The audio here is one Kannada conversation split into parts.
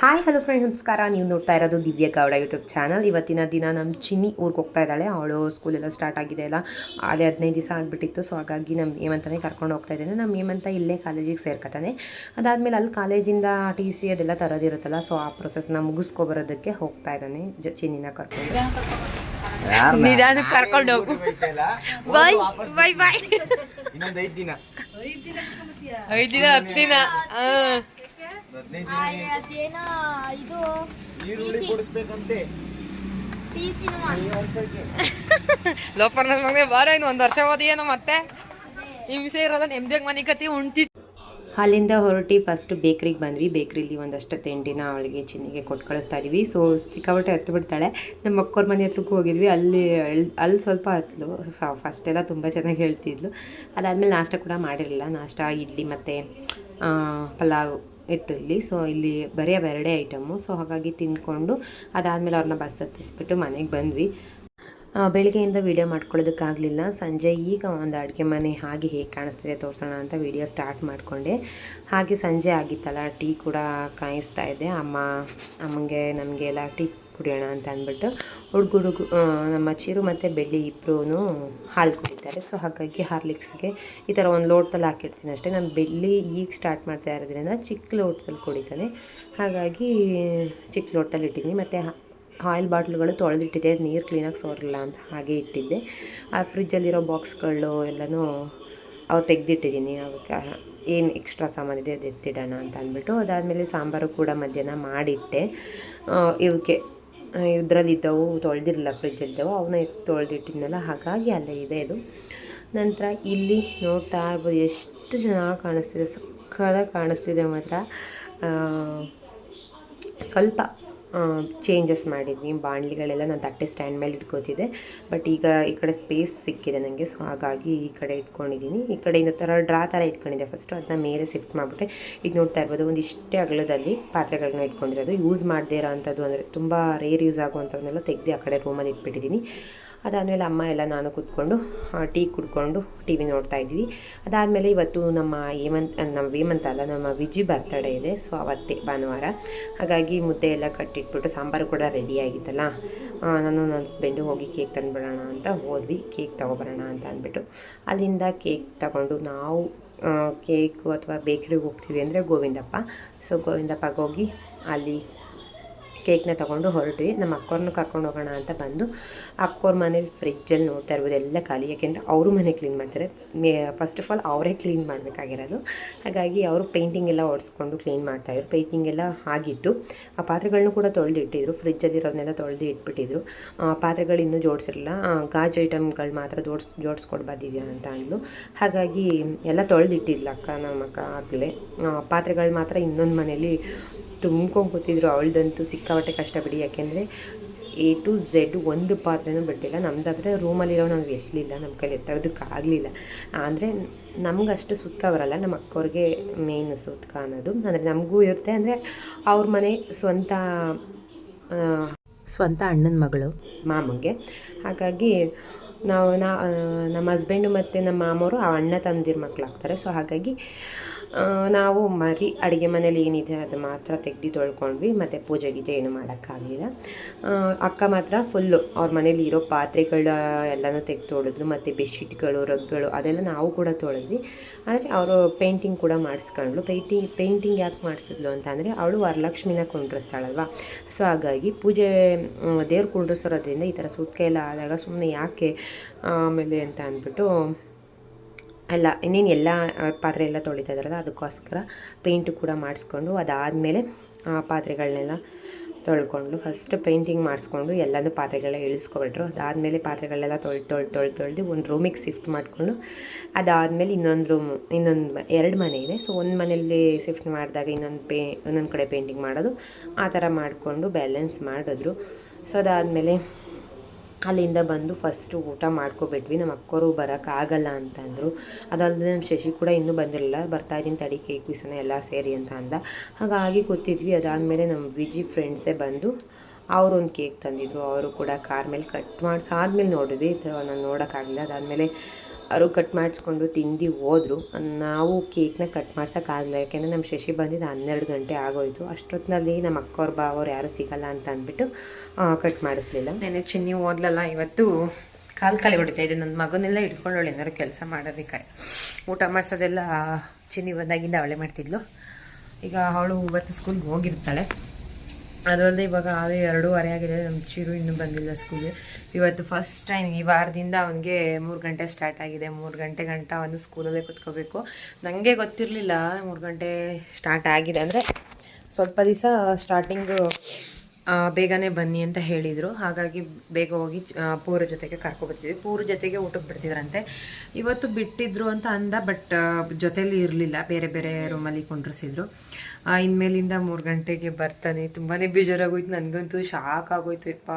ಹಾಯ್ ಹಲೋ ಫ್ರೆಂಡ್ ನಮಸ್ಕಾರ. ನೀವು ನೋಡ್ತಾ ಇರೋದು ದಿವ್ಯ ಗೌಡ ಯೂಟ್ಯೂಬ್ ಚಾನಲ್ ಇವತ್ತಿನ ದಿನ ನಮ್ಮ ಚಿನ್ನಿ ಊರಿಗೆ ಹೋಗ್ತಾ ಇದ್ದಾಳೆ. ಅವಳು ಸ್ಕೂಲೆಲ್ಲ ಸ್ಟಾರ್ಟ್ ಆಗಿದೆ ಅಲ್ಲ. ಅದೇ ಹದಿನೈದು ದಿವಸ ಆಗಿಬಿಟ್ಟಿತ್ತು ಸೊ ಹಾಗಾಗಿ ನಮ್ಮ ಹೇಮಂತನೇ ಕರ್ಕೊಂಡು ಹೋಗ್ತಾ ಇದ್ದೇನೆ. ನಮ್ಮ ಹೇಮಂತ ಇಲ್ಲೇ ಕಾಲೇಜಿಗೆ ಸೇರ್ಕೊತಾನೆ. ಅದಾದಮೇಲೆ ಅಲ್ಲಿ ಕಾಲೇಜಿಂದ ಟಿ ಸಿ ಅದೆಲ್ಲ ತರೋದಿರುತ್ತಲ್ಲ ಸೊ ಆ ಪ್ರೊಸೆಸ್ನ ಮುಗಿಸ್ಕೊಬರೋದಕ್ಕೆ ಹೋಗ್ತಾ ಇದ್ದಾನೆ ಜ ಚಿನ್ನಿನ ಕರ್ಕೊಂಡು. ನಿಧಾನಕ್ಕೆ ಕರ್ಕೊಂಡು ಹೋಗು. ಬೈ ಬೈ ಬೈ ಇನ್ನೊಂದು ಐದು ದಿನ. ಐದು ದಿನ ಹತ್ತು ದಿನ. ಅದೇನೋ ಇದು ಈರುಳ್ಳಿ ಕೊಡಿಸ್ಬೇಕಂತೆ. ಟಿ ಸಿ ಲೋಪರ್ ನನ್ನ ಮಗನೇ ಬಾರ ಇನ್ನು ಒಂದು ವರ್ಷ ಓದಿಯೇನೋ ಮತ್ತೆ? ವಿಷಯ ಇರಲ್ಲ ನೆಮ್ಮದಿಯಾಗ ಮನೆ ಕತಿ ಉಂಟಿ ಅಲ್ಲಿಂದ ಹೊರಟಿ ಫಸ್ಟ್ ಬೇಕ್ರಿಗೆ ಬಂದ್ವಿ. ಬೇಕ್ರಿಲಿ ಒಂದಷ್ಟು ತಿಂಡಿನ ಅವಳಿಗೆ ಚಿನ್ನಿಗೆ ಕೊಟ್ಟು ಕಳಿಸ್ತಾ ಇದ್ವಿ. ಸೊ ಸಿಕ್ಕಾಪಟ್ಟೆ ಹತ್ತು ಬಿಡ್ತಾಳೆ. ನಮ್ಮ ಅಕ್ಕೋರ ಮನೆ ಹತ್ರಕ್ಕೂ ಹೋಗಿದ್ವಿ. ಅಲ್ಲಿ ಅಲ್- ಅಲ್ಲಿ ಸ್ವಲ್ಪ ಹತ್ತಲು ಫಸ್ಟ್ ಎಲ್ಲ ತುಂಬ ಚೆನ್ನಾಗಿ ಹೇಳ್ತಿದ್ಲು. ಅದಾದಮೇಲೆ ನಾಷ್ಟ ಕೂಡ ಮಾಡಿರಲಿಲ್ಲ. ನಾಷ್ಟ ಇಡ್ಲಿ ಮತ್ತು ಪಲಾವ್. ಇತ್ತು ಇಲ್ಲಿ. ಸೊ ಇಲ್ಲಿ ಬರೀ ಬೆರಡೆ ಐಟಮು ಸೊ ಹಾಗಾಗಿ ತಿಂದ್ಕೊಂಡು ಅದಾದಮೇಲೆ ಅವ್ರನ್ನ ಬಸ್ ಹತ್ತಿಸ್ಬಿಟ್ಟು ಮನೆಗೆ ಬಂದ್ವಿ. ಬೆಳಗ್ಗೆಯಿಂದ ವೀಡಿಯೋ ಮಾಡ್ಕೊಳ್ಳೋದಕ್ಕಾಗಲಿಲ್ಲ. ಸಂಜೆ ಈಗ ಒಂದು ಅಡುಗೆ ಮನೆ ಹಾಗೆ ಹೇಗೆ ಕಾಣಿಸ್ತಿದೆ ತೋರಿಸೋಣ ಅಂತ ವೀಡಿಯೋ ಸ್ಟಾರ್ಟ್ ಮಾಡಿಕೊಂಡೆ. ಹಾಗೆ ಸಂಜೆ ಆಗಿತ್ತಲ್ಲ, ಟೀ ಕೂಡ ಕಾಯಿಸ್ತಾ ಇದೆ. ಅಮ್ಮ, ಅಮ್ಮಂಗೆ, ನಮಗೆಲ್ಲ ಟೀ ಕುಡಿಯೋಣ ಅಂತ ಅಂದ್ಬಿಟ್ಟು ಹುಡುಗ ನಮ್ಮ ಚಿರು ಮತ್ತು ಬೆಳ್ಳಿ ಇಬ್ಬರೂ ಹಾಲು ಕುಡಿತಾರೆ. ಸೊ ಹಾಗಾಗಿ ಹಾರ್ಲಿಕ್ಸ್ಗೆ ಈ ಥರ ಒಂದು ಲೋಟದಲ್ಲಿ ಹಾಕಿರ್ತೀನಿ ಅಷ್ಟೇ. ನಾನು ಬೆಳ್ಳಿ ಈಗ ಸ್ಟಾರ್ಟ್ ಮಾಡ್ತಾ ಇರೋದ್ರಿಂದ ಚಿಕ್ಕ ಲೋಟದಲ್ಲಿ ಕುಡಿತಾನೆ. ಹಾಗಾಗಿ ಚಿಕ್ಕ ಲೋಟದಲ್ಲಿ ಇಟ್ಟಿದ್ದೀನಿ. ಮತ್ತು ಆಯಿಲ್ ಬಾಟ್ಲುಗಳು ತೊಳೆದಿಟ್ಟಿದ್ದೆ ನೀರು ಕ್ಲೀನಾಗಿ ಸೋರಿಲ್ಲ ಅಂತ ಹಾಗೆ ಇಟ್ಟಿದ್ದೆ. ಆ ಫ್ರಿಜ್ಜಲ್ಲಿರೋ ಬಾಕ್ಸ್ಗಳು ಎಲ್ಲನೂ ಅವು ತೆಗೆದಿಟ್ಟಿದ್ದೀನಿ. ಅವಕ್ಕೆ ಏನು ಎಕ್ಸ್ಟ್ರಾ ಸಾಮಾನಿದೆ ಅದು ಎತ್ತಿಡೋಣ ಅಂತ ಅಂದ್ಬಿಟ್ಟು ಅದಾದಮೇಲೆ ಸಾಂಬಾರು ಕೂಡ ಮಧ್ಯಾಹ್ನ ಮಾಡಿಟ್ಟೆ. ಇವಕ್ಕೆ ಇದರಲ್ಲಿದ್ದವು, ತೊಳೆದಿರಲಿಲ್ಲ ಫ್ರಿಜ್ಜಲ್ಲಿದ್ದವು ಅವನ್ನ ತೊಳೆದಿಟ್ಟಿದ್ನಲ್ಲ, ಹಾಗಾಗಿ ಅಲ್ಲೇ ಇದೆ ಇದು. ನಂತರ ಇಲ್ಲಿ ನೋಡ್ತಾ ಇರ್ಬೋದು, ಎಷ್ಟು ಚೆನ್ನಾಗಿ ಕಾಣಿಸ್ತಿದೆ ಸಕ್ಕದಾಗಿ ಕಾಣಿಸ್ತಿದೆ ಮಾತ್ರ. ಸ್ವಲ್ಪ ಚೇಂಜಸ್ ಮಾಡಿದ್ವಿ. ಬಾಣಲಿಗಳೆಲ್ಲ ನಾನು ತಟ್ಟೆ ಸ್ಟ್ಯಾಂಡ್ ಮೇಲೆ ಇಟ್ಕೋತಿದ್ದೆ. ಬಟ್ ಈಗ ಈ ಕಡೆ ಸ್ಪೇಸ್ ಸಿಕ್ಕಿದೆ ನನಗೆ ಸೊ ಹಾಗಾಗಿ ಈ ಕಡೆ ಇಟ್ಕೊಂಡಿದ್ದೀನಿ ಈ ಕಡೆ ಇನ್ನೊಂದು ಥರ ಡ್ರಾ ಥರ ಇಟ್ಕೊಂಡಿದ್ದೆ ಫಸ್ಟು ಅದನ್ನ ಮೇಲೆ ಶಿಫ್ಟ್ ಮಾಡಿಬಿಟ್ಟೆ. ಈಗ ನೋಡ್ತಾ ಇರ್ಬೋದು, ಒಂದು ಇಷ್ಟೇ ಅಗಲದಲ್ಲಿ ಪಾತ್ರೆಗಳನ್ನ ಇಟ್ಕೊಂಡಿರೋದು. ಯೂಸ್ ಮಾಡದೇ ಇರೋ ಅಂಥದ್ದು ಅಂದರೆ ತುಂಬ ರೇರ್ ಯೂಸ್ ಆಗುವಂಥವನ್ನೆಲ್ಲ ತೆಗೆದು ಆ ಕಡೆ ರೂಮಲ್ಲಿ ಇಟ್ಬಿಟ್ಟಿದ್ದೀನಿ ಅದಾದಮೇಲೆ ಅಮ್ಮ ಎಲ್ಲ ನಾನು ಕೂತ್ಕೊಂಡು ಟೀ ಕುಡ್ಕೊಂಡು ಟಿ ವಿ ನೋಡ್ತಾ ಇದ್ವಿ. ಅದಾದಮೇಲೆ ಇವತ್ತು ನಮ್ಮ ಹೇಮಂತ್ ನಮ್ಮ ಹೇಮಂತ್ ಅಲ್ಲ, ನಮ್ಮ ವಿಜಿ ಬರ್ತಡೇ ಇದೆ. ಸೊ ಅವತ್ತೇ ಭಾನುವಾರ. ಹಾಗಾಗಿ ಮುದ್ದೆ ಎಲ್ಲ ಕಟ್ಟಿಟ್ಬಿಟ್ಟು ಸಾಂಬಾರು ಕೂಡ ರೆಡಿ ಆಗಿತ್ತಲ್ಲ. ನಾನು ನನ್ನ ಹಸ್ಬೆಂಡು ಹೋಗಿ ಕೇಕ್ ತಂದುಬಿಡೋಣ ಅಂತ ಹೋದ್ವಿ. ಕೇಕ್ ತೊಗೊಬರೋಣ ಅಂತ ಅಂದ್ಬಿಟ್ಟು. ಅಲ್ಲಿಂದ ಕೇಕ್ ತಗೊಂಡು ನಾವು ಕೇಕು ಅಥವಾ ಬೇಕ್ರಿಗೆ ಹೋಗ್ತೀವಿ ಅಂದರೆ ಗೋವಿಂದಪ್ಪ. ಸೊ ಗೋವಿಂದಪ್ಪಗೆ ಹೋಗಿ ಅಲ್ಲಿ ಕೇಕ್ನ ತೊಗೊಂಡು ಹೊರಟ್ವಿ. ನಮ್ಮ ಅಕ್ಕೋರ್ನ ಕರ್ಕೊಂಡು ಹೋಗೋಣ ಅಂತ ಬಂದು ಅಕ್ಕೋರ ಮನೇಲಿ ಫ್ರಿಜ್ಜಲ್ಲಿ ನೋಡ್ತಾ ಇರ್ಬೋದು ಎಲ್ಲ ಖಾಲಿ. ಯಾಕೆಂದರೆ ಅವರು ಮನೆ ಕ್ಲೀನ್ ಮಾಡ್ತಾರೆ. ಮೇ ಫಸ್ಟ್ ಆಫ್ ಆಲ್ ಅವರೇ ಕ್ಲೀನ್ ಮಾಡಬೇಕಾಗಿರೋದು. ಹಾಗಾಗಿ ಅವರು ಪೇಂಟಿಂಗ್ ಎಲ್ಲ ಓಡಿಸ್ಕೊಂಡು ಕ್ಲೀನ್ ಮಾಡ್ತಾಯಿದ್ರು ಪೇಂಟಿಂಗ್ ಎಲ್ಲ ಆಗಿತ್ತು. ಆ ಪಾತ್ರೆಗಳನ್ನೂ ಕೂಡ ತೊಳೆದು ಇಟ್ಟಿದ್ರು. ಫ್ರಿಜ್ಜಲ್ಲಿರೋದನ್ನೆಲ್ಲ ತೊಳೆದು ಇಟ್ಬಿಟ್ಟಿದ್ರು. ಪಾತ್ರೆಗಳು ಇನ್ನೂ ಜೋಡಿಸಿರಲಿಲ್ಲ ಗಾಜು ಐಟಮ್ಗಳು ಮಾತ್ರ ಜೋಡಿಸ್, ಜೋಡಿಸ್ಕೊಂಡು ಬಂದಿದ್ಯಾ ಅಂತ ಅಂದ್ಲು. ಹಾಗಾಗಿ ಎಲ್ಲ ತೊಳೆದಿಟ್ಟಿದ್ಲು ಅಕ್ಕ, ನಮ್ಮ ಅಕ್ಕ ಆಗಲೇ. ಪಾತ್ರೆಗಳು ಮಾತ್ರ ಇನ್ನೊಂದು ಮನೇಲಿ ತುಂಬ್ಕೊಂಡು ಕೂತಿದ್ರು ಅವಳದಂತೂ ಸಿಕ್ಕಾಪಟ್ಟೆ ಕಷ್ಟ ಬಿಡಿ ಯಾಕೆಂದರೆ ಎ ಟು ಝೆಡ್ ಒಂದು ಪಾತ್ರೆನೂ ಬಿಟ್ಟಿಲ್ಲ ನಮ್ಮದಾದರೆ ರೂಮಲ್ಲಿರೋ ನಾವು ಎತ್ತಲಿಲ್ಲ ನಮ್ಮ ಕೈಲಿ ಎತ್ತೋದಕ್ಕಾಗಲಿಲ್ಲ ಅಂದರೆ ನಮಗಷ್ಟು ಅಷ್ಟು ಸುತ್ತ ಬರಲ್ಲ. ನಮ್ಮ ಅಕ್ಕವ್ರಿಗೆ ಮೇನ್ ಸುತ್ಕ ಅನ್ನೋದು. ಅಂದರೆ ನಮಗೂ ಇರುತ್ತೆ. ಅಂದರೆ ಅವ್ರ ಮನೆ ಸ್ವಂತ ಸ್ವಂತ ಅಣ್ಣನ ಮಗಳು. ಮಾಮಗೆ. ಹಾಗಾಗಿ ನಾವು ನಾ ನಮ್ಮ ಹಸ್ಬೆಂಡು ಮತ್ತು ನಮ್ಮ ಮಾಮವರು ಆ ಅಣ್ಣ ತಮ್ಮದಿರ ಮಕ್ಕಳಾಗ್ತಾರೆ ಸೊ ಹಾಗಾಗಿ ನಾವು ಮರಿ, ಅಡುಗೆ ಮನೇಲಿ ಏನಿದೆ ಅದು ಮಾತ್ರ ತೆಗ್ದು ತೊಳ್ಕೊಂಡ್ವಿ ಮತ್ತು ಪೂಜೆ ಗೀಜೆ ಏನು ಮಾಡೋಕ್ಕಾಗಲಿಲ್ಲ. ಅಕ್ಕ ಮಾತ್ರ ಫುಲ್ಲು ಅವ್ರ ಮನೇಲಿ ಇರೋ ಪಾತ್ರೆಗಳ ಎಲ್ಲನೂ ತೆಗ್ದು ತೊಳೆದ್ರು ಮತ್ತು ಬೆಡ್ಶೀಟ್ಗಳು, ರಗ್ಗಳು ಅದೆಲ್ಲ ನಾವು ಕೂಡ ತೊಳೆದ್ವಿ. ಆದರೆ ಅವರು ಪೇಂಟಿಂಗ್ ಕೂಡ ಮಾಡಿಸ್ಕೊಂಡ್ಳು ಪೇಂಟಿಂಗ್ ಪೇಂಟಿಂಗ್ ಯಾಕೆ ಮಾಡಿಸಿದ್ಲು ಅಂತ ಅಂದರೆ, ಅವಳು ವರಲಕ್ಷ್ಮಿನ ಕುಂಡ್ರಿಸ್ತಾಳಲ್ವ? ಸೊ ಹಾಗಾಗಿ ಪೂಜೆ ದೇವ್ರು ಕುಂಡ್ರಿಸೋದ್ರಿಂದ ಈ ಥರ ಸುತ್ತ ಎಲ್ಲ ಆದಾಗ ಸುಮ್ಮನೆ ಯಾಕೆ, ಆಮೇಲೆ ಅಂತ ಅಂದ್ಬಿಟ್ಟು ಎಲ್ಲ ಇನ್ನೇನು ಎಲ್ಲ ಪಾತ್ರೆ ಎಲ್ಲ ತೊಳಿತಾ ಇದ್ದಾರಲ್ಲ ಅದಕ್ಕೋಸ್ಕರ ಪೇಂಟು ಕೂಡ ಮಾಡಿಸ್ಕೊಂಡು ಅದಾದಮೇಲೆ ಪಾತ್ರೆಗಳನ್ನೆಲ್ಲ ತೊಳ್ಕೊಂಡು ಫಸ್ಟ್ ಪೇಂಟಿಂಗ್ ಮಾಡಿಸ್ಕೊಂಡು ಎಲ್ಲನೂ ಪಾತ್ರೆಗಳೆಲ್ಲ ಇಳಿಸ್ಕೊಬಿಟ್ರು. ಅದಾದಮೇಲೆ ಪಾತ್ರೆಗಳೆಲ್ಲ ತೊಳ್ ತೊಳ್ ತೊಳ್, ತೊಳೆದು ಒಂದು ರೂಮಿಗೆ ಶಿಫ್ಟ್ ಮಾಡಿಕೊಂಡು ಅದಾದಮೇಲೆ ಇನ್ನೊಂದು ರೂಮ್ ಇನ್ನೊಂದು ಎರಡು ಮನೆ ಇದೆ. ಸೊ ಒಂದು ಮನೆಯಲ್ಲಿ ಶಿಫ್ಟ್ ಮಾಡಿದಾಗ ಇನ್ನೊಂದು ಪೇ, ಇನ್ನೊಂದು ಕಡೆ ಪೇಂಟಿಂಗ್ ಮಾಡೋದು, ಆ ಥರ ಮಾಡಿಕೊಂಡು ಬ್ಯಾಲೆನ್ಸ್ ಮಾಡಿದ್ರು. ಸೊ ಅದಾದಮೇಲೆ ಅಲ್ಲಿಂದ ಬಂದು ಫಸ್ಟು ಊಟ ಮಾಡ್ಕೊಬಿಟ್ವಿ. ನಮ್ಮ ಅಕ್ಕೋರು ಬರೋಕ್ಕಾಗಲ್ಲ ಅಂತಂದರು ಅದಲ್ಲದೆ ನಮ್ಮ ಶಶಿ ಕೂಡ ಇನ್ನೂ ಬಂದಿರಲಿಲ್ಲ. ಬರ್ತಾ ಇದ್ದೀನಿ ತಡಿ ಕೇಕ್ ಪೀಸನ ಎಲ್ಲ ಸೇರಿ ಅಂತ ಅಂದ. ಹಾಗಾಗಿ ಕೂತಿದ್ವಿ ಅದಾದಮೇಲೆ ನಮ್ಮ ವಿಜಿ ಫ್ರೆಂಡ್ಸೇ ಬಂದು ಅವರೊಂದು ಕೇಕ್ ತಂದಿದ್ರು. ಅವರು ಕೂಡ ಕಾರ್ ಮೇಲೆ ಕಟ್ ಮಾಡಿಸಾದ್ಮೇಲೆ ನೋಡಿದ್ವಿ. ನಾನು ನೋಡೋಕ್ಕಾಗಲಿಲ್ಲ ಅದಾದಮೇಲೆ ಅವರು ಕಟ್ ಮಾಡಿಸ್ಕೊಂಡು ತಿಂದು ಹೋದರು. ನಾವು ಕೇಕ್ನ ಕಟ್ ಮಾಡ್ಸೋಕ್ಕಾಗಲ್ಲ ಯಾಕೆಂದರೆ ನಮ್ಮ ಶಶಿ ಬಂದಿದ್ದು ಹನ್ನೆರಡು ಗಂಟೆ ಆಗೋಯಿತು. ಅಷ್ಟೊತ್ತಿನಲ್ಲಿ ನಮ್ಮ ಅಕ್ಕವ್ರ ಬಾವವ್ರು ಯಾರೂ ಸಿಗಲ್ಲ ಅಂತ ಅಂದ್ಬಿಟ್ಟು ಕಟ್ ಮಾಡಿಸ್ಲಿಲ್ಲ. ನೆನೆ ಚಿನ್ನಿ ಓದ್ಲಲ್ಲ, ಇವತ್ತು ಕಾಲು ಕಾಲಿ ಹೊಡಿತಾ ಇದೆ. ನನ್ನ ಮಗನೆಲ್ಲ ಹಿಡ್ಕೊಂಡವಳು ಏನಾದ್ರು ಕೆಲಸ ಮಾಡೋದಕ್ಕೆ ಊಟ ಮಾಡಿಸೋದೆಲ್ಲ ಚಿನ್ನಿ ಬಂದಾಗಿಂದ ಅವಳೇ ಮಾಡ್ತಿದ್ಲು. ಈಗ ಅವಳು ಇವತ್ತು ಸ್ಕೂಲ್ಗೆ ಹೋಗಿರ್ತಾಳೆ. ಅದಲ್ಲದೆ ಇವಾಗ ಅದು ಎರಡೂವರೆ ಆಗಿದೆ ನಮ್ಮ ಚಿರು ಇನ್ನೂ ಬಂದಿಲ್ಲ ಸ್ಕೂಲ್ಗೆ ಇವತ್ತು ಫಸ್ಟ್ ಟೈಮ್ ಈ ವಾರದಿಂದ ಅವನಿಗೆ ಮೂರು ಗಂಟೆ ಸ್ಟಾರ್ಟ್ ಆಗಿದೆ. ಮೂರು ಗಂಟೆ ಗಂಟ ಅವನು ಸ್ಕೂಲಲ್ಲೇ ಕೂತ್ಕೋಬೇಕು. ನನಗೆ ಗೊತ್ತಿರಲಿಲ್ಲ ಮೂರು ಗಂಟೆ ಸ್ಟಾರ್ಟ್ ಆಗಿದೆ ಅಂದರೆ ಸ್ವಲ್ಪ ದಿವಸ ಸ್ಟಾರ್ಟಿಂಗು ಬೇಗನೆ ಬನ್ನಿ ಅಂತ ಹೇಳಿದರು. ಹಾಗಾಗಿ ಬೇಗ ಹೋಗಿ ಪೂರ ಜೊತೆಗೆ ಕರ್ಕೊಬರ್ತಿದ್ವಿ ಪೂರ ಜೊತೆಗೆ ಊಟಕ್ಕೆ ಬಿಡ್ತಿದ್ರಂತೆ ಇವತ್ತು ಬಿಟ್ಟಿದ್ರು ಅಂತ ಅಂದ, ಬಟ್ ಜೊತೇಲಿ ಇರಲಿಲ್ಲ. ಬೇರೆ ಬೇರೆ ರೂಮಲ್ಲಿ ಕುಂಡ್ರಿಸಿದ್ರು. ಇನ್ಮೇಲಿಂದ ಮೂರು ಗಂಟೆಗೆ ಬರ್ತಾನೆ. ತುಂಬಾ ಬೇಜಾರಾಗೋಯ್ತು. ನನಗಂತೂ ಶಾಕ್ ಆಗೋಯ್ತು. ಇಪ್ಪ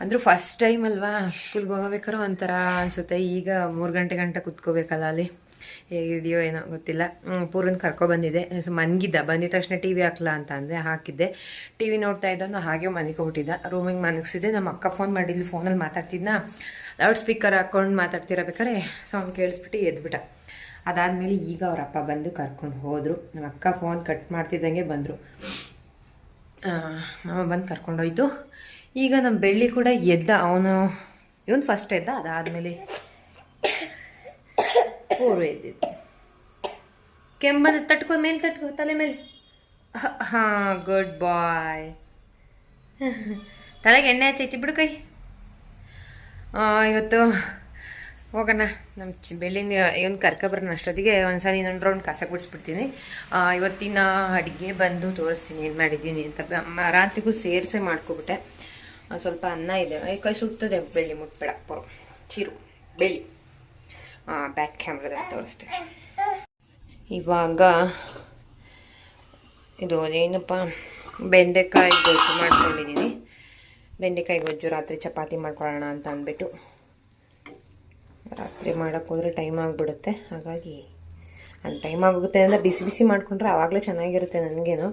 ಅಂದರೂ ಫಸ್ಟ್ ಟೈಮ್ ಅಲ್ವಾ? ಸ್ಕೂಲ್ಗೆ ಹೋಗಬೇಕಾದ್ರೂ ಒಂಥರ ಅನಿಸುತ್ತೆ. ಈಗ ಮೂರು ಗಂಟೆ ಗಂಟೆ ಕುತ್ಕೋಬೇಕಲ್ಲ ಅಲ್ಲಿ. ಹೇಗಿದೆಯೋ ಏನೋ ಗೊತ್ತಿಲ್ಲ. ಪೂರನ್ ಕರ್ಕೊಬಂದಿದ್ದೆ ಸೊ, ಮನ್ಗಿದ್ದ. ಬಂದಿದ ತಕ್ಷಣ ಟಿ ವಿ ಹಾಕ್ಲಾ ಅಂತ ಅಂದರೆ ಹಾಕಿದ್ದೆ. ಟಿ ವಿ ನೋಡ್ತಾ ಇದ್ದವನು ಹಾಗೆ ಹೊಟ್ಟಿದ್ದ ರೂಮಿಗೆ ಮನಗಿಸಿದೆ ನಮ್ಮ ಅಕ್ಕ ಫೋನ್ ಮಾಡಿದ್ಲು. ಫೋನಲ್ಲಿ ಮಾತಾಡ್ತಿದ್ನ. ಲೌಡ್ ಸ್ಪೀಕರ್ ಹಾಕ್ಕೊಂಡು ಮಾತಾಡ್ತಿರಬೇಕಾರೆ ಸೌಂಡ್ ಕೇಳಿಸ್ಬಿಟ್ಟು ಎದ್ಬಿಟ್ಟ. ಅದಾದಮೇಲೆ ಈಗ ಅವ್ರ ಅಪ್ಪ ಬಂದು ಕರ್ಕೊಂಡು ಹೋದರು. ನಮ್ಮ ಅಕ್ಕ ಫೋನ್ ಕಟ್ ಮಾಡ್ತಿದ್ದಂಗೆ ಬಂದರು. ಮಾಮ ಬಂದು ಕರ್ಕೊಂಡೋಯ್ತು. ಈಗ ನಮ್ಮ ಬೆಳ್ಳಿ ಕೂಡ ಎದ್ದ. ಅವನು, ಇವನು ಫಸ್ಟ್ ಎದ್ದ. ಅದಾದಮೇಲೆ ಪೂರ್ವ ಎದ್ದಿದ್ದು ಕೆಮ್ಮನ್ನು ತಟ್ಕೋ, ಮೇಲೆ ತಟ್ಕೋ, ತಲೆ ಮೇಲೆ. ಹಾಂ ಗುಡ್ ಬಾಯ್ ತಲೆಗೆ ಎಣ್ಣೆ ಹಚ್ಚೈತಿ, ಬಿಡು ಕೈ. ಇವತ್ತು ಹೋಗೋಣ. ನಮ್ಮ ಚಿ, ಬೆಳ್ಳಿನ, ಇವನು ಕರ್ಕೊಬರೋಣ ಅಷ್ಟೊತ್ತಿಗೆ. ಒಂದ್ಸಲ ಇನ್ನೊಂದು ರೌಂಡ್ ಕಸ ಗುಡಿಸ್ಬಿಡ್ತೀನಿ. ಇವತ್ತಿನ ಅಡುಗೆ ಬಂದು ತೋರಿಸ್ತೀನಿ, ಏನು ಮಾಡಿದ್ದೀನಿ ಅಂತ. ರಾತ್ರಿಗೂ ಸೇರಿಸೇ ಮಾಡ್ಕೊಬಿಟ್ಟೆ. ಸ್ವಲ್ಪ ಅನ್ನ ಇದೆ. ಕೈ ಸುಡ್ತದೆ, ಬೆಳ್ಳಿ ಮುಟ್ಬೇಡ. ಚಿರು, ಬೆಳ್ಳಿ. ಬ್ಯಾಕ್ ಕ್ಯಾಮ್ರಾದಲ್ಲಿ ತೋರಿಸ್ತೀನಿ. ಇವಾಗ ಇದು ಏನಪ್ಪ, ಬೆಂಡೆಕಾಯಿ ಗೊಜ್ಜು ಮಾಡ್ಕೊಂಡಿದ್ದೀನಿ ಬೆಂಡೆಕಾಯಿ ಗೊಜ್ಜು ರಾತ್ರಿ ಚಪಾತಿ ಮಾಡ್ಕೊಳ್ಳೋಣ ಅಂತ ಅಂದ್ಬಿಟ್ಟು. ರಾತ್ರಿ ಮಾಡೋಕ್ಕೆ ಹೋದರೆ ಟೈಮ್ ಆಗಿಬಿಡುತ್ತೆ. ಹಾಗಾಗಿ ಅಲ್ಲಿ ಟೈಮ್ ಆಗೋಗುತ್ತೆ ಅಂದರೆ ಬಿಸಿ ಬಿಸಿ ಮಾಡಿಕೊಂಡ್ರೆ ಆವಾಗಲೇ ಚೆನ್ನಾಗಿರುತ್ತೆ ನನಗೇನು.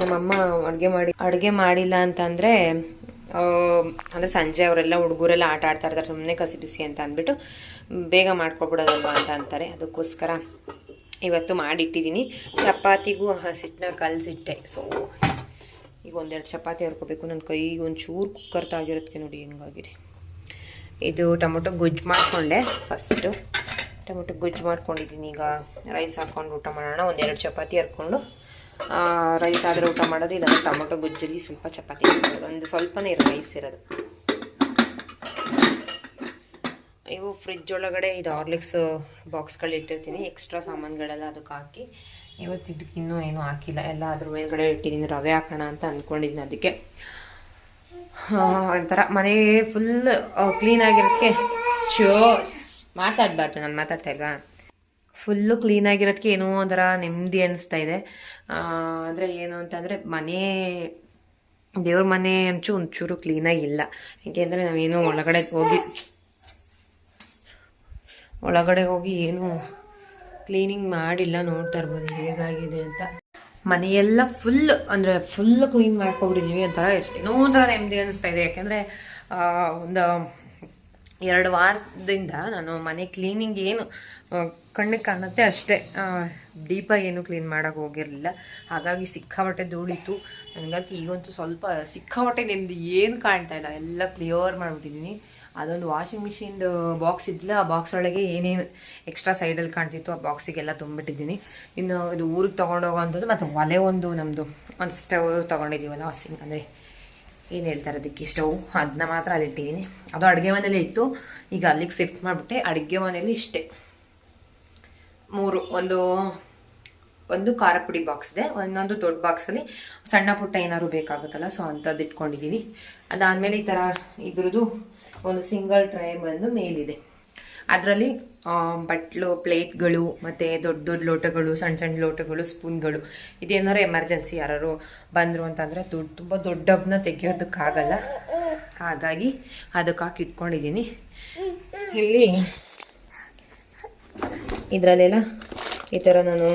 ನಮ್ಮಮ್ಮ ಅಡುಗೆ ಮಾಡಿ, ಅಡುಗೆ ಮಾಡಿಲ್ಲ ಅಂತಂದರೆ ಅಂದರೆ ಸಂಜೆ ಅವರೆಲ್ಲ ಹುಡುಗರೆಲ್ಲ ಆಟ ಆಡ್ತಾ ಇರ್ತಾರೆ ಸುಮ್ಮನೆ ಕಸಿ ಬಿಸಿ ಅಂತ ಅಂದ್ಬಿಟ್ಟು ಬೇಗ ಮಾಡ್ಕೊಬಿಡೋದಲ್ವ? ಅಂತ ಅಂತಾರೆ. ಅದಕ್ಕೋಸ್ಕರ ಇವತ್ತು ಮಾಡಿಟ್ಟಿದ್ದೀನಿ. ಚಪಾತಿಗೂ ಹಸಿಟ್ಟನ್ನ ಕಲಸಿಟ್ಟೆ. ಸೊ ಈಗ ಒಂದೆರಡು ಚಪಾತಿ ಹರ್ಕೋಬೇಕು. ನನ್ನ ಕೈಗೆ ಒಂಚೂರು ಕುಕ್ಕರ್ ತಾಗಿರೋದಕ್ಕೆ ನೋಡಿ ಹೆಂಗಾಗಿದೆ. ಇದು ಟೊಮೊಟೊ ಗುಜ್ಜು ಮಾಡಿಕೊಂಡೆ ಫಸ್ಟು ಟೊಮೊಟೊ ಗೊಜ್ಜು ಮಾಡ್ಕೊಂಡಿದ್ದೀನಿ. ಈಗ ರೈಸ್ ಹಾಕ್ಕೊಂಡು ಊಟ ಮಾಡೋಣ. ಒಂದೆರಡು ಚಪಾತಿ ಹರ್ಕೊಂಡು ರೈಸ್ ಆದರೆ ಊಟ ಮಾಡೋದು ಇಲ್ಲ ಟೊಮೊಟೊ ಗೊಜ್ಜಲ್ಲಿ ಸ್ವಲ್ಪ ಚಪಾತಿ ಮಾಡೋದು ಒಂದು ಸ್ವಲ್ಪನೇ ರೈಸ್ ಇರೋದು. ಇವು ಫ್ರಿಜ್ ಒಳಗಡೆ ಇದು ಹಾರ್ಲಿಕ್ಸ್ ಬಾಕ್ಸ್ಗಳು ಇಟ್ಟಿರ್ತೀನಿ. ಎಕ್ಸ್ಟ್ರಾ ಸಾಮಾನುಗಳೆಲ್ಲ ಅದಕ್ಕೆ ಹಾಕಿ. ಇವತ್ತು ಇದಕ್ಕೆ ಇನ್ನೂ ಏನೂ ಹಾಕಿಲ್ಲ. ಎಲ್ಲ ಅದ್ರ ಮೇಲ್ಗಡೆ ಇಟ್ಟಿದ್ದೀನಿ. ರವೆ ಹಾಕೋಣ ಅಂತ ಅಂದ್ಕೊಂಡಿದ್ದೀನಿ ಅದಕ್ಕೆ. ಒಂಥರ ಮನೆ ಫುಲ್ ಕ್ಲೀನಾಗಿರೋದಕ್ಕೆ ಶೋ ಮಾತಾಡಬಾರ್ದು, ನಾನು ಮಾತಾಡ್ತಾ ಇಲ್ವಾ? ಫುಲ್ಲು ಕ್ಲೀನ್ ಆಗಿರೋದಕ್ಕೆ ಏನೋ ಒಂಥರ ನೆಮ್ಮದಿ ಅನಿಸ್ತಾ ಇದೆ. ಅಂದರೆ ಏನು ಅಂತಂದರೆ ಮನೆ, ದೇವ್ರ ಮನೆ ಅಂಚೂ ಒಂಚೂರು ಕ್ಲೀನಾಗಿ ಇಲ್ಲ. ಏಕೆಂದರೆ ನಾವೇನು ಒಳಗಡೆ ಹೋಗಿ ಒಳಗಡೆ ಹೋಗಿ ಏನು ಕ್ಲೀನಿಂಗ್ ಮಾಡಿಲ್ಲ ನೋಡ್ತಾ ಇರ್ಬೋದು ಹೇಗಾಗಿದೆ ಅಂತ. ಮನೆಯೆಲ್ಲ ಫುಲ್, ಅಂದರೆ ಫುಲ್ ಕ್ಲೀನ್ ಮಾಡ್ಕೊಬಿಟ್ಟಿದ್ದೀವಿ ಒಂಥರ ಎಷ್ಟು ಏನೋ ಒಂಥರ ನೆಮ್ಮದಿ ಅನ್ನಿಸ್ತಾ ಇದೆ. ಯಾಕೆಂದರೆ ಒಂದು ಎರಡು ವಾರದಿಂದ ನಾನು ಮನೆ ಕ್ಲೀನಿಂಗ್ ಏನು ಕಣ್ಣಿಗೆ ಕಾಣುತ್ತೆ ಅಷ್ಟೇ. ಡೀಪಾಗಿ ಏನು ಕ್ಲೀನ್ ಮಾಡೋಕೆ ಹೋಗಿರಲಿಲ್ಲ. ಹಾಗಾಗಿ ಸಿಕ್ಕಾಪಟ್ಟೆ ಧೂಳಿತ್ತು. ನನಗಂತೂ ಈಗಂತೂ ಸ್ವಲ್ಪ ಸಿಕ್ಕಾಪಟ್ಟೆ ನಿಮ್ಮದು ಏನು ಕಾಣ್ತಾ ಇಲ್ಲ. ಎಲ್ಲ ಕ್ಲಿಯರ್ ಮಾಡಿಬಿಟ್ಟಿದ್ದೀನಿ ಅದೊಂದು ವಾಷಿಂಗ್ ಮಿಷಿನ್ದು ಬಾಕ್ಸ್ ಇದ್ದಿಲ್ಲ. ಆ ಬಾಕ್ಸ್ ಒಳಗೆ ಏನೇನು ಎಕ್ಸ್ಟ್ರಾ ಸೈಡಲ್ಲಿ ಕಾಣ್ತಿತ್ತು ಆ ಬಾಕ್ಸಿಗೆಲ್ಲ ತುಂಬಿಟ್ಟಿದ್ದೀನಿ. ಇನ್ನು ಇದು ಊರಿಗೆ ತೊಗೊಂಡೋಗೋವಂಥದ್ದು ಮತ್ತು ಒಲೆ ಒಂದು ನಮ್ಮದು ಒಂದು ಸ್ಟವ್ ತೊಗೊಂಡಿದ್ದೀವಲ್ಲ ವಾಷಿಂಗ್ ಅಂದರೆ. ಏನು ಹೇಳ್ತಾರೆ ಅದಕ್ಕೆ ಸ್ಟವ್ ಅದನ್ನ ಮಾತ್ರ ಅಲ್ಲಿ ಇಟ್ಟಿದ್ದೀನಿ ಅದು ಅಡುಗೆ ಮನೇಲಿ ಇತ್ತು. ಈಗ ಅಲ್ಲಿಗೆ ಶಿಫ್ಟ್ ಮಾಡಿಬಿಟ್ಟೆ. ಅಡುಗೆ ಮನೇಲಿ ಇಷ್ಟೇ. ಮೂರು, ಒಂದು ಒಂದು ಖಾರ ಪುಡಿ ಬಾಕ್ಸ್ ಇದೆ. ಒಂದೊಂದು ದೊಡ್ಡ ಬಾಕ್ಸಲ್ಲಿ ಸಣ್ಣ ಪುಟ್ಟ ಏನಾದ್ರು ಬೇಕಾಗುತ್ತಲ್ಲ ಸೊ ಅಂಥದ್ದು ಇಟ್ಕೊಂಡಿದ್ದೀನಿ ಅದಾದಮೇಲೆ ಈ ಥರ ಇದ್ರದ್ದು ಒಂದು ಸಿಂಗಲ್ ಟ್ರೈ ಬಂದು ಮೇಲಿದೆ. ಅದರಲ್ಲಿ ಬಟ್ಲು, ಪ್ಲೇಟ್ಗಳು, ಮತ್ತು ದೊಡ್ಡ ದೊಡ್ಡ ಲೋಟಗಳು, ಸಣ್ಣ ಸಣ್ಣ ಲೋಟಗಳು, ಸ್ಪೂನ್ಗಳು. ಇದೇನಾರು ಎಮರ್ಜೆನ್ಸಿ ಯಾರು ಬಂದರು ಅಂತಂದರೆ ದುಡ್ಡು, ತುಂಬ ದೊಡ್ಡ ಹಬ್ಬನ ತೆಗಿಯೋದಕ್ಕಾಗಲ್ಲ. ಹಾಗಾಗಿ ಅದಕ್ಕೆ ಹಾಕಿ ಇಟ್ಕೊಂಡಿದ್ದೀನಿ. ಇಲ್ಲಿ ಇದರಲ್ಲೆಲ್ಲ ಈ ಥರ ನಾನು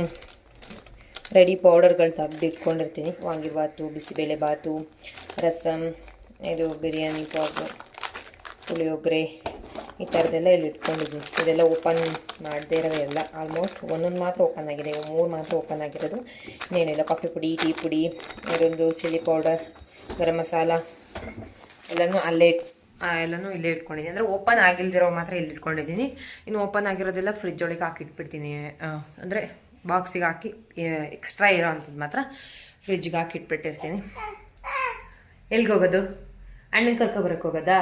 ರೆಡಿ ಪೌಡರ್ಗಳು ತೆಗೆದು ಇಟ್ಕೊಂಡಿರ್ತೀನಿ ವಾಂಗಿಬಾತು ಬಿಸಿಬೇಳೆ ಬಾತು ರಸಮ್ ಇದು ಬಿರಿಯಾನಿ, ಪೌಡ್ರು, ಪುಳಿಯೋಗರೆ ಈ ಥರದ್ದೆಲ್ಲ ಇಲ್ಲಿ ಇಟ್ಕೊಂಡಿದ್ದೀನಿ. ಇದೆಲ್ಲ ಓಪನ್ ಮಾಡದೇ ಇರೋವೆ ಎಲ್ಲ ಆಲ್ಮೋಸ್ಟ್ ಒಂದೊಂದು ಮಾತ್ರ ಓಪನ್ ಆಗಿದೆ. ಮೂರು ಮಾತ್ರ ಓಪನ್ ಆಗಿರೋದು. ಇನ್ನೇನಿಲ್ಲ. ಕಾಫಿ ಪುಡಿ, ಟೀ ಪುಡಿ, ಇದೊಂದು ಚಿಲ್ಲಿ ಪೌಡರ್, ಗರಂ ಮಸಾಲ ಎಲ್ಲನೂ ಅಲ್ಲೇ ಇಟ್ ಎಲ್ಲನೂ ಇಲ್ಲೇ ಇಟ್ಕೊಂಡಿದ್ದೀನಿ. ಅಂದರೆ ಓಪನ್ ಆಗಿಲ್ದಿರೋ ಮಾತ್ರ ಇಲ್ಲಿ ಇಟ್ಕೊಂಡಿದ್ದೀನಿ. ಇನ್ನು ಓಪನ್ ಆಗಿರೋದೆಲ್ಲ ಫ್ರಿಜ್ ಒಳಗೆ ಹಾಕಿ ಇಟ್ಬಿಡ್ತೀನಿ. ಅಂದರೆ ಬಾಕ್ಸಿಗೆ ಹಾಕಿ ಎಕ್ಸ್ಟ್ರಾ ಇರೋ ಅಂಥದ್ದು ಮಾತ್ರ ಫ್ರಿಜ್ಗೆ ಹಾಕಿ ಇಟ್ಬಿಟ್ಟಿರ್ತೀನಿ. ಎಲ್ಲಿಗೆ ಹೋಗೋದು? ಅಣ್ಣನ ಕರ್ಕೊಬರಕ್ಕೆ ಹೋಗೋದಾ?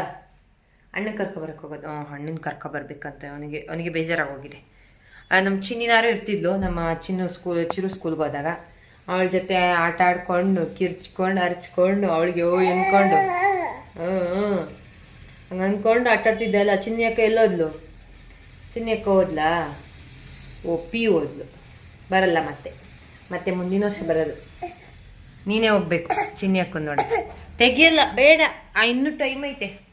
ಅಣ್ಣನ ಕರ್ಕೊಬರಕ್ಕೆ ಹೋಗೋದು. ಅಣ್ಣನ ಕರ್ಕೊಬರ್ಬೇಕಂತ ಅವನಿಗೆ ಅವನಿಗೆ ಬೇಜಾರಾಗೋಗಿದೆ. ನಮ್ಮ ಚಿನ್ನಿನಾರು ಇರ್ತಿದ್ಲು, ನಮ್ಮ ಚಿನ್ನು ಸ್ಕೂಲ್ ಚಿರು ಸ್ಕೂಲ್ಗೆ ಹೋದಾಗ. ಅವಳ ಜೊತೆ ಆಟ ಆಡ್ಕೊಂಡು, ಕಿರ್ಚ್ಕೊಂಡು ಅರ್ಚ್ಕೊಂಡು ಅವಳಿಗೆ ಓ ಎನ್ಕೊಂಡು. ಹ್ಞೂ ಹಂಗೆ ಅಂದ್ಕೊಂಡು ಆಟ ಆಡ್ತಿದ್ದೆ ಅಲ್ಲ ಚಿನ್ನಿ ಅಕ್ಕ ಎಲ್ಲೋದ್ಲು? ಚಿನ್ನಿ ಹೋದ್ಲ ಓ, ಪಿ ಓದ್ಲು. ಬರಲ್ಲ ಮತ್ತೆ. ಮತ್ತೆ ಮುಂದಿನ ವರ್ಷ ಬರೋದು. ನೀನೇ ಹೋಗ್ಬೇಕು ಚಿನ್ನಿ ಅಕ್ಕನ ನೋಡಿ. ತೆಗಿಯಲ್ಲ, ಬೇಡ. ಇನ್ನೂ ಟೈಮ್ ಐತೆ.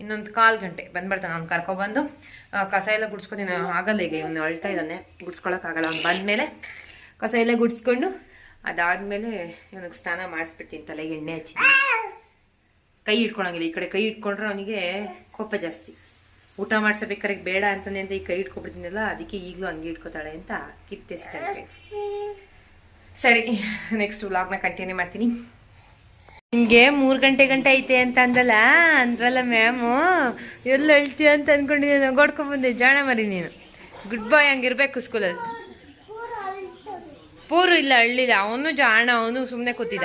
ಇನ್ನೊಂದು ಕಾಲು ಗಂಟೆ. ಬಂದ್ಬಿಡ್ತಾನೆ ಅವ್ನು ಕರ್ಕೊಬಂದು ಕಸ ಎಲ್ಲ ಗುಡ್ಸ್ಕೊಂಡು ನಾನು ಆಗಲ್ಲ ಈಗ ಇವನು ಅಳ್ತಾ ಇದ್ದಾನೆ. ಗುಡ್ಸ್ಕೊಳಕ್ಕಾಗಲ್ಲ ಅವ್ನು ಬಂದಮೇಲೆ ಕಸ ಎಲ್ಲ ಗುಡ್ಸ್ಕೊಂಡು, ಅದಾದಮೇಲೆ ಇವನಿಗೆ ಸ್ನಾನ ಮಾಡಿಸ್ಬಿಡ್ತೀನಿ, ತಲೆಗೆ ಎಣ್ಣೆ ಹಚ್ಚಿ. ಕೈ ಇಟ್ಕೊಳಂಗಿಲ್ಲ ಈ ಕಡೆ ಕೈ ಇಟ್ಕೊಂಡ್ರೆ ಅವನಿಗೆ ಕೋಪ ಜಾಸ್ತಿ. ಊಟ ಮಾಡಿಸಬೇಕಾದ್ರೆ ಬೇಡ ಅಂತಂದೆ ಅಂತ ಈ ಕೈ ಇಟ್ಕೊಬಿಡ್ತೀನಲ್ಲ ಅದಕ್ಕೆ ಈಗಲೂ ಹಂಗೆ ಇಟ್ಕೋತಾಳೆ ಅಂತ ಕಿತ್ತೆಸ್ತಾಳೆ ಸರಿ ನೆಕ್ಸ್ಟ್ ವ್ಲಾಗ್ನ ಕಂಟಿನ್ಯೂ ಮಾಡ್ತೀನಿ. ನಿಮಗೆ ಮೂರು ಗಂಟೆ ಗಂಟೆ ಐತೆ ಅಂತ ಅಂದಲ್ಲ ಅಂದ್ರಲ್ಲ ಮ್ಯಾಮು ಎಲ್ಲ ಹೇಳ್ತೀಯ ಅಂತ ಅನ್ಕೊಂಡಿದ್ದೀನಿ. ಬಂದೆ. ಜಾಣ ಮರಿ ನೀನು. ಗುಡ್ ಬಾಯ್ ಹಂಗಿರ್ಬೇಕು ಸ್ಕೂಲಲ್ಲಿ ಪೂರು ಇಲ್ಲ, ಹಳ್ಳಿಲ್ಲ. ಅವನು ಜಾಣ, ಅವನು ಸುಮ್ಮನೆ ಕೂತಿದ್ದ.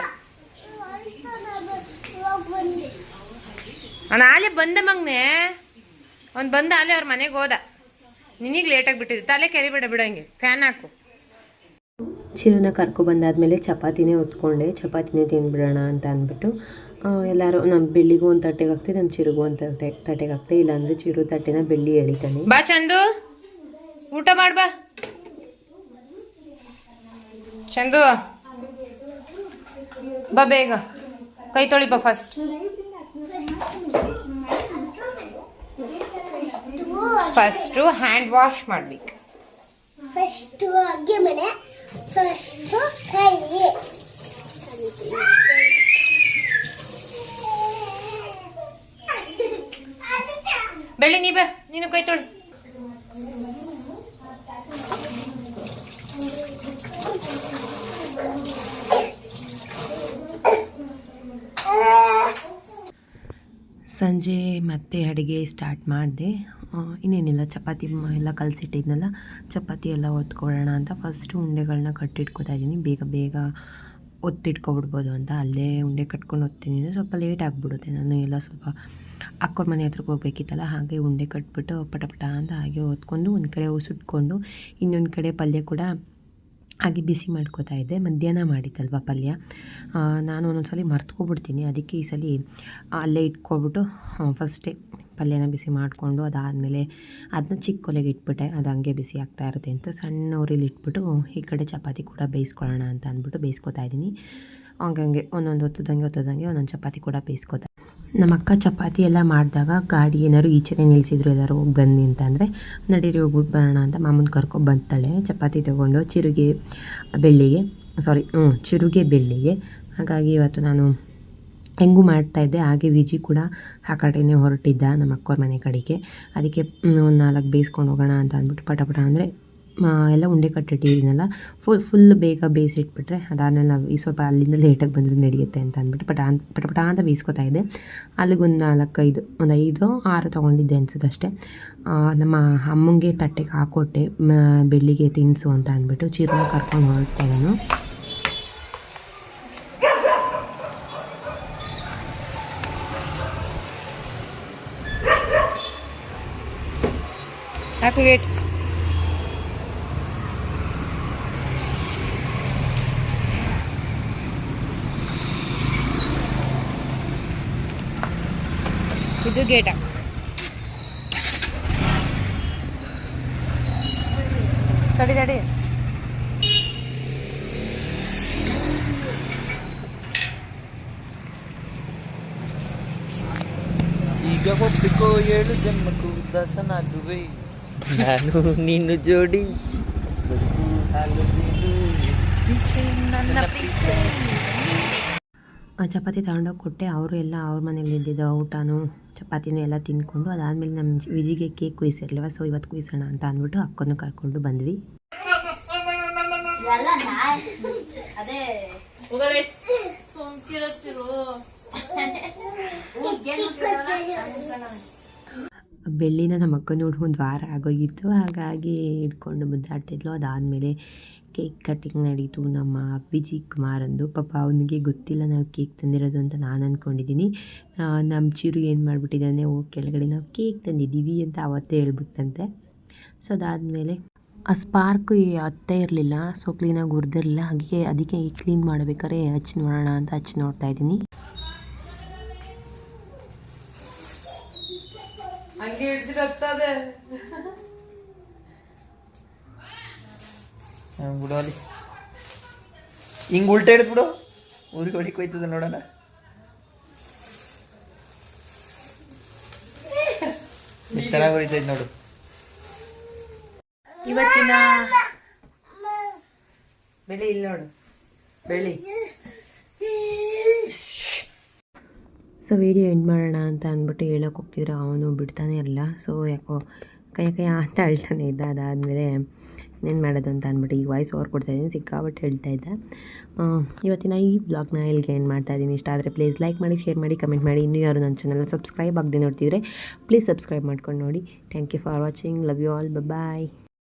ಅವ್ನು ಆಲೆ ಬಂದ ಮಗ್ನೆ. ಅವ್ನು ಬಂದ ಆಲೆ ಅವ್ರ ಮನೆಗೆ ಹೋದ. ನಿನಗೆ ಲೇಟಾಗಿ ಬಿಟ್ಟಿದ್ದು. ತಲೆ ಕೆರಿಬೇಡ ಹಂಗೆ. ಫ್ಯಾನ್ ಹಾಕು. ಚಿರುನ ಮೇಲೆ ಚಪಾತಿನೇ ಹೊತ್ಕೊಂಡೆ. ಚಪಾತಿನೇ ತಿಂದ್ಬಿಡೋಣ ಅಂತ ಅಂದ್ಬಿಟ್ಟು ಎಲ್ಲರೂ ನಮ್ಮ ಬೆಳ್ಳಿಗೂ ಒಂದು ತಟ್ಟೆಗೆ ಹಾಕ್ತೆ ನಮ್ಮ ಚಿರುಗೂ ಒಂದು ತಟ್ಟೆ ತಟ್ಟೆಗೆ ಹಾಕ್ತೆ. ಇಲ್ಲಾಂದರೆ ಚಿರು ತಟ್ಟೆನ ಬೆಳ್ಳಿ ಎಳಿತಾನೆ. ಬಾ ಚಂದು ಊಟ ಮಾಡ್ಬಾ ಚಂದು ಬಾ ಬೇಗ. ಕೈ ತೊಳಿ ಬಾ ಫಸ್ಟ್ ಫಸ್ಟು ಹ್ಯಾಂಡ್ ವಾಶ್ ಮಾಡ್ಬೇಕು. ಫಸ್ಟ್ ಅಗ್ಗೆ ಮನೆ ಬೆಳ್ಳಿ ನೀ ಬಾ ನೀನು ಕೈ ತೊಳಿ. ಸಂಜೆ ಮತ್ತೆ ಅಡುಗೆ ಸ್ಟಾರ್ಟ್ ಮಾಡಿದೆ. ಇನ್ನೇನಿಲ್ಲ, ಚಪಾತಿ ಎಲ್ಲ ಕಲಸಿಟ್ಟಿದ್ನಲ್ಲ, ಚಪಾತಿ ಎಲ್ಲ ಒತ್ಕೊಳ್ಳೋಣ ಅಂತ ಫಸ್ಟು ಉಂಡೆಗಳನ್ನ ಕಟ್ಟಿಟ್ಕೊತಾ ಇದ್ದೀನಿ. ಬೇಗ ಬೇಗ ಒತ್ತಿಟ್ಕೊಬಿಡ್ಬೋದು ಅಂತ ಅಲ್ಲೇ ಉಂಡೆ ಕಟ್ಕೊಂಡು ಅಂದರೆ ಸ್ವಲ್ಪ ಲೇಟ್ ಆಗಿಬಿಡುತ್ತೆ. ನಾನು ಎಲ್ಲ ಸ್ವಲ್ಪ ಅಕ್ಕೋರ ಮನೆ ಹತ್ರಕ್ಕೆ ಹೋಗ್ಬೇಕಿತ್ತಲ್ಲ, ಹಾಗೆ ಉಂಡೆ ಕಟ್ಬಿಟ್ಟು ಪಟ ಪಟ ಅಂತ ಹಾಗೆ ಒತ್ಕೊಂಡು ಒಂದು ಕಡೆ ಸುಟ್ಕೊಂಡು ಇನ್ನೊಂದು ಕಡೆ ಪಲ್ಯ ಕೂಡ ಹಾಗೆ ಬಿಸಿ ಮಾಡ್ಕೋತಾ ಇದ್ದೆ. ಮಧ್ಯಾಹ್ನ ಮಾಡಿದ್ದಲ್ವ ಪಲ್ಯ. ನಾನು ನಾನು ಸಲ ಮರ್ತ್ಕೊಬಿಡ್ತೀನಿ. ಅದಕ್ಕೆ ಈ ಸಲ ಅಲ್ಲೇ ಇಟ್ಕೊಬಿಟ್ಟು ಫಸ್ಟೇ ಪಲ್ಯನ ಬಿಸಿ ಮಾಡಿಕೊಂಡು ಅದಾದಮೇಲೆ ಅದನ್ನ ಚಿಕ್ಕ ಒಲೆಗೆ ಇಟ್ಬಿಟ್ಟೆ. ಅದು ಹಂಗೆ ಬಿಸಿ ಆಗ್ತಾ ಇರುತ್ತೆ ಅಂತ ಸಣ್ಣ ಉರಿಲಿ ಇಟ್ಬಿಟ್ಟು ಈ ಕಡೆ ಚಪಾತಿ ಕೂಡ ಬೇಯಿಸ್ಕೊಳ್ಳೋಣ ಅಂತ ಅಂದ್ಬಿಟ್ಟು ಬೇಯಿಸ್ಕೊತಾ ಇದ್ದೀನಿ. ಹಂಗಂಗೆ ಒಂದೊಂದು ಹೊತ್ತದಂಗೆ ಹೊತ್ತದಂಗೆ ಒಂದೊಂದು ಚಪಾತಿ ಕೂಡ ಬೇಯಿಸ್ಕೊತಾ ನಮ್ಮ ಅಕ್ಕ ಚಪಾತಿ ಎಲ್ಲ ಮಾಡಿದಾಗ ಗಾಡಿ ಏನಾದ್ರು ಈಚೆನೆ ನಿಲ್ಲಿಸಿದ್ರು ಎಲ್ಲರೂ ಹೋಗಿ ಬನ್ನಿ ಅಂತಂದರೆ ನಡೀರಿ ಹೋಗ್ಬಿಟ್ಟು ಬರೋಣ ಅಂತ ಮಾಮೂಲು ಕರ್ಕೊ ಬಂತಾಳೆ ಚಪಾತಿ ತೊಗೊಂಡು ಚಿರುಗೆ ಬೆಳ್ಳಿಗೆ ಸಾರಿ ಹ್ಞೂ ಚಿರುಗೆ ಬೆಳ್ಳಿಗೆ. ಹಾಗಾಗಿ ಇವತ್ತು ನಾನು ಹೆಂಗೂ ಮಾಡ್ತಾಯಿದ್ದೆ ಹಾಗೆ ವಿಜಿ ಕೂಡ ಆ ಕಡೆನೇ ಹೊರಟಿದ್ದ ನಮ್ಮ ಅಕ್ಕವ್ರ ಮನೆ ಕಡೆಗೆ. ಅದಕ್ಕೆ ಒಂದು ನಾಲ್ಕು ಬೇಯಿಸ್ಕೊಂಡು ಹೋಗೋಣ ಅಂತ ಅಂದ್ಬಿಟ್ಟು ಪಟ ಪಟ ಅಂದರೆ ಎಲ್ಲ ಉಂಡೆ ಕಟ್ಟಿಟ್ಟಿದ್ದೀನಲ್ಲ ಫುಲ್ ಫುಲ್ ಬೇಗ ಬೇಯಿಸಿಟ್ಬಿಟ್ರೆ ಅದಾದಮೇಲೆ ನಾವು ಈ ಸ್ವಲ್ಪ ಅಲ್ಲಿಂದ ಲೇಟಾಗಿ ಬಂದರೆ ನಡೆಯುತ್ತೆ ಅಂತ ಅಂದ್ಬಿಟ್ಟು ಪಟ ಪಟಪಟ ಪಟ ಪಟ ಅಂತ ಬೇಯಿಸ್ಕೊತಾ ಇದ್ದೆ. ಅಲ್ಲಿಗೊಂದು ನಾಲ್ಕೈದು, ಒಂದು ಐದು, ಆರು ತೊಗೊಂಡಿದ್ದೆ ಅನ್ಸುತ್ತೆ ಅಷ್ಟೇ ನಮ್ಮ ಅಮ್ಮಂಗೆ ತಟ್ಟೆಗೆ ಹಾಕೊಟ್ಟೆ ಬೆಳ್ಳಿಗೆ ತಿನ್ನಿಸು ಅಂತ ಅಂದ್ಬಿಟ್ಟು ಚಿರುನ ಕರ್ಕೊಂಡು ಹೊರಟೆ ನಾನು ಹಾಕು ಗೇಟ್ ಇದು ಗೇಟ ತಡಿ ತಡಿ ಈಗ ಒಪ್ಪಿಕೋ ಏಳು ಜನ್ಮಕ್ಕೂ ದಾಸನಾಗುವೆ ನಾನು ನೀನು ಜೋಡಿ ಬದುಕು ಹಾಲು ಬೀಡು. ನನ್ನ ಪ್ರೀತಿ. ಆ ಚಪಾತಿ ತಗೊಂಡೋಗಿ ಕೊಟ್ಟೆ. ಅವರು ಎಲ್ಲ ಅವ್ರ ಮನೇಲಿ ಇದ್ದಿದ್ದು ಊಟನೂ ಚಪಾತಿನೂ ಎಲ್ಲ ತಿನ್ಕೊಂಡು ಅದಾದಮೇಲೆ ನಮ್ಮ ವಿಜಿಗೆ ಕೇಕ್ ಕುಯ್ಸಿರ್ಲಿವ ಸೊ ಇವತ್ತು ಕುಯ್ಸೋಣ ಅಂತ ಅಂದ್ಬಿಟ್ಟು ಅಕ್ಕನ್ನು ಕರ್ಕೊಂಡು ಬಂದ್ವಿ. ಬೆಳ್ಳಿನ ನಮ್ಮ ಅಕ್ಕ ನೋಡಿ ಒಂದು ವಾರ ಆಗೋಗಿತ್ತು. ಹಾಗಾಗಿ ಇಟ್ಕೊಂಡು ಮುದ್ದಾಡ್ತಿದ್ಲು. ಅದಾದಮೇಲೆ ಕೇಕ್ ಕಟ್ಟಿಂಗ್ ನಡೀತು. ನಮ್ಮ ವಿಜಯ್ ಕುಮಾರ್ ಅಂದು ಪಾಪ ಅವನಿಗೆ ಗೊತ್ತಿಲ್ಲ ನಾವು ಕೇಕ್ ತಂದಿರೋದು ಅಂತ ನಾನು ಅಂದ್ಕೊಂಡಿದ್ದೀನಿ ನಮ್ಮ ಚಿರು ಏನು ಮಾಡಿಬಿಟ್ಟಿದ್ದಾನೆ, ಓ, ಕೆಳಗಡೆ ನಾವು ಕೇಕ್ ತಂದಿದ್ದೀವಿ ಅಂತ ಅವತ್ತೇ ಹೇಳ್ಬಿಟ್ಟಂತೆ ಸೊ ಅದಾದಮೇಲೆ ಆ ಸ್ಪಾರ್ಕ್ ಹತ್ತೇ ಇರಲಿಲ್ಲ. ಸೊ ಕ್ಲೀನಾಗಿ ಹುರಿದಿರಲಿಲ್ಲ. ಹಾಗೆ ಅದಕ್ಕೆ ಕ್ಲೀನ್ ಮಾಡಬೇಕಾದ್ರೆ ಹಚ್ಚಿ ನೋಡೋಣ ಅಂತ ಹಚ್ಚಿ ನೋಡ್ತಾ ಇದ್ದೀನಿ. ಹಂಗೆ ಹಿಡ್ದಿರತ್ತದೆ ಬಿಡು ಅಲ್ಲಿ. ಹಿಂಗೆ ಉಲ್ಟಾ ಹಿಡಿದು ಬಿಡು. ಊರಿಗೆ ಹೊಡಿಕ್ ಹೋಯ್ತದ ನೋಡೋಣ. ಎಷ್ಟು ಚೆನ್ನಾಗಿ ಹೊಡಿತೈತೆ ನೋಡು. ಇವತ್ತಿನ ಬೆಳಿ ಇಲ್ಲಿ ನೋಡು. ಬೆಳಿ ಸೊ ವೀಡಿಯೋ ಎಂಡ್ ಮಾಡೋಣ ಅಂತ ಅಂದ್ಬಿಟ್ಟು ಹೇಳೋಕೆ ಹೋಗ್ತಿದ್ರು. ಅವನು ಬಿಡ್ತಾನೆ ಇರಲಿಲ್ಲ ಸೊ ಯಾಕೋ ಕೈ ಕೈ ಅಂತ ಹೇಳ್ತಾನೆ ಇದ್ದ. ಅದಾದಮೇಲೆ ಇನ್ನೇನು ಮಾಡೋದು ಅಂತ ಅಂದ್ಬಿಟ್ಟು ಈಗ ವಾಯ್ಸ್ ಓವರ್ ಕೊಡ್ತಾಯಿದ್ದೀನಿ ಸಿಕ್ಕಾಬಟ್ಟೆ ಹೇಳ್ತಾ ಇದ್ದೆ. ಇವತ್ತಿನ ಈ ಬ್ಲಾಗ್ನ ಇಲ್ಲಿಗೆ ಎಂಡ್ ಮಾಡ್ತಾ ಇದ್ದೀನಿ. ಇಷ್ಟ ಆದರೆ ಪ್ಲೀಸ್ ಲೈಕ್ ಮಾಡಿ ಶೇರ್ ಮಾಡಿ ಕಮೆಂಟ್ ಮಾಡಿ. ಇನ್ನೂ ಯಾರು ನನ್ನ ಚಾನಲ್ ಸಬ್ಸ್ಕ್ರೈಬ್ ಆಗದೆ ನೋಡ್ತಿದ್ರೆ ಪ್ಲೀಸ್ ಸಬ್ಸ್ಕ್ರೈಬ್ ಮಾಡ್ಕೊಂಡು ನೋಡಿ. Thank you for watching love you all bye